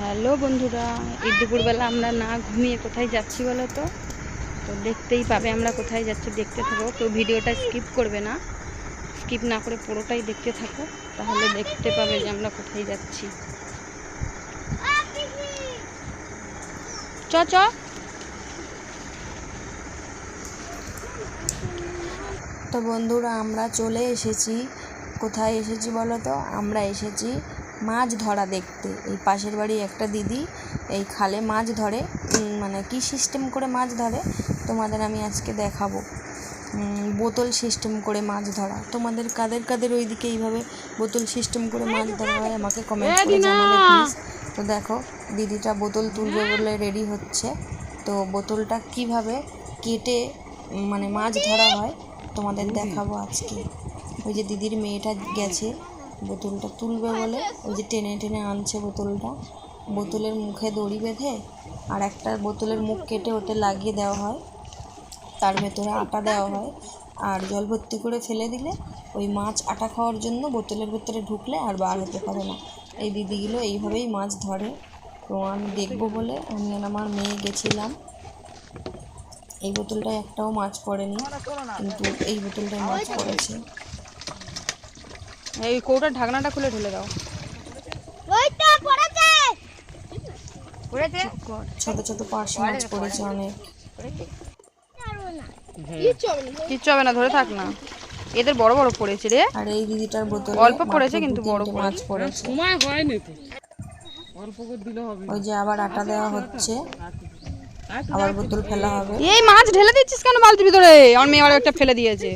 Hello বন্ধুরা, এই দুপুরবেলা আমরা না ঘুমিয়ে কোথায় যাচ্ছি বলো তো? তো দেখতেই পাবে আমরা কোথায় যাচ্ছি, দেখতে থাকো। কেউ ভিডিওটা স্কিপ করবে না। স্কিপ না করে পুরোটাই দেখতে থাকো, তাহলে দেখতে পাবে যে আমরা কোথায় যাচ্ছি। চ চ। তো বন্ধুরা, আমরা চলে এসেছি। কোথায় এসেছি বলো তো? আমরা এসেছি মাছ ধরা দেখতে। এই পাশের বাড়ি একটা দিদি এই খালে মাছ ধরে মানে কি সিস্টেম করে মাছ ধরে তোমাদের আমি আজকে দেখাবো। বোতল সিস্টেম করে মাছ ধরা। তোমাদের কাদের কাদের ওইদিকে এইভাবে বোতল সিস্টেম করে মাছ ধরা হয় আমাকে কমেন্ট করে জানাবে প্লিজ তো দেখো দিদিটা বোতল তুলবে বলে রেডি হচ্ছে। তো বোতলটা কীভাবে কেটে মানে মাছ ধরা হয় তোমাদের দেখাবো আজকে। ওই যে দিদির মেয়েটা গেছে বোতলটা তুলবে বলে, ওই যে টেনে টেনে আনছে বোতলটা। বোতলের মুখে দড়ি বেঁধে, আর একটা বোতলের মুখ কেটে ওতে লাগিয়ে দেওয়া হয়। তার ভেতরে আটা দেওয়া হয়। আর জল ভর্তি করে ফেলে দিলে, ওই মাছ আটা খাওয়ার জন্য বোতলের ভেতরে ঢুকলে আর বার হতে পারে না। এই দিদিগুলো এইভাবেই মাছ ধরে। তো আমি দেখব বলে, আমি আর আমার মেয়ে গেছিলাম। এই বোতলটায় একটাও মাছ পড়েনি। কিন্তু এই বোতলটায় মাছ পড়েছে। এই কৌটার ঢাকনাটা খুলে ঢেলে দাও। পড়েছে। ছোট ছোট পার্শে মাছ পড়েছে। অনেক। কিচ্ছু হবে না। ধরে থাক না। এদের বড় বড় পড়েছে রে। আর এই দিদিটার বোতলে অল্প পড়েছে কিন্তু বড় মাছ পড়েছে। ওই যে আবার আটা দেওয়া হচ্ছে। আবার বোতল ফেলা হবে। এই মাছ ঢেলে দিচ্ছিস কেন বালতির ভিতরে? আমার মেয়ে আবার একটা ফেলে দিয়েছে।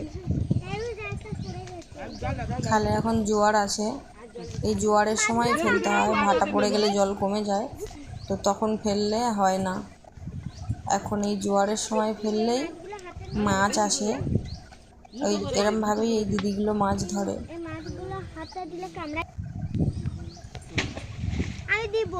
খালে এখন জোয়ার আছে। এই জোয়ারের সময় ফেলতে হয়, ভাটা পড়ে গেলে জল কমে যায়, তো তখন ফেললে হয় না। এখন এই জোয়ারের সময় ফেললেই মাছ আসে। ওই এরমভাবেই এই দিদিগুলো মাছ ধরে। দিব।